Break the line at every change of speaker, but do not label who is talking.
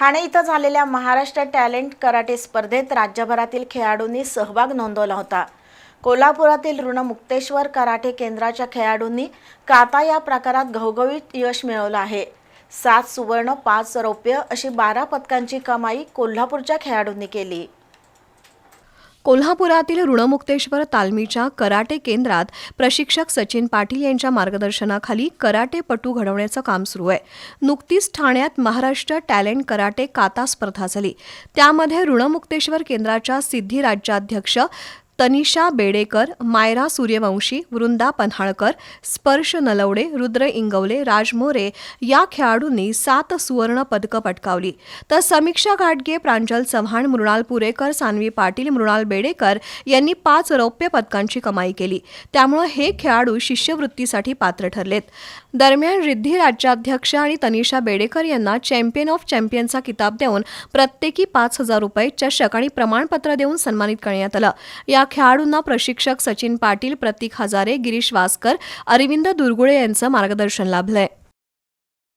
ठाणे इथं झालेल्या Maharashtra talent karate स्पर्धेत राज्यभरातील खेळाडूंनी सहभाग नोंदवला होता. कोल्हापुरातील ऋणमुक्तेश्वर कराटे केंद्राच्या खेळाडूंनी काता या प्रकारात घवघवीत यश मिळवलं आहे. सात सुवर्ण पाच रौप्य अशी बारा पदकांची कमाई कोल्हापूरच्या खेळाडूंनी केली.
कोल्हापुरातील ऋणमुक्तेश्वर तालमीच्या कराटे केंद्रात प्रशिक्षक सचिन पाटील यांच्या मार्गदर्शनाखाली कराटेपटू घडवण्याचं काम सुरू आहे. नुकतीच ठाण्यात महाराष्ट्र टॅलेंट कराटे काता स्पर्धा झाली. त्यामध्ये ऋणमुक्तेश्वर केंद्राच्या सिद्धी राज्याध्यक्ष तनिषा बेडेकर मायरा सूर्यवंशी वृंदा पन्हाळकर स्पर्श नलवडे रुद्र इंगवले राज मोरे या खेळाडूंनी सात सुवर्ण पदकं पटकावली. तर समीक्षा घाटगे प्रांजल चव्हाण मृणाल पुरेकर सान्वी पाटील मृणाल बेडेकर यांनी पाच रौप्य पदकांची कमाई केली. त्यामुळे हे खेळाडू शिष्यवृत्तीसाठी पात्र ठरलेत. दरम्यान रिद्धी राज्याध्यक्ष आणि तनिषा बेडेकर यांना चॅम्पियन ऑफ चॅम्पियनचा किताब देऊन प्रत्येकी पाच हजार रुपये चषक आणि प्रमाणपत्र देऊन सन्मानित करण्यात आलं. या खेळाडूंना प्रशिक्षक सचिन पाटील प्रतीक हजारे गिरीश वासकर अरविंद दुर्गुळे यांचं मार्गदर्शन लाभलंय.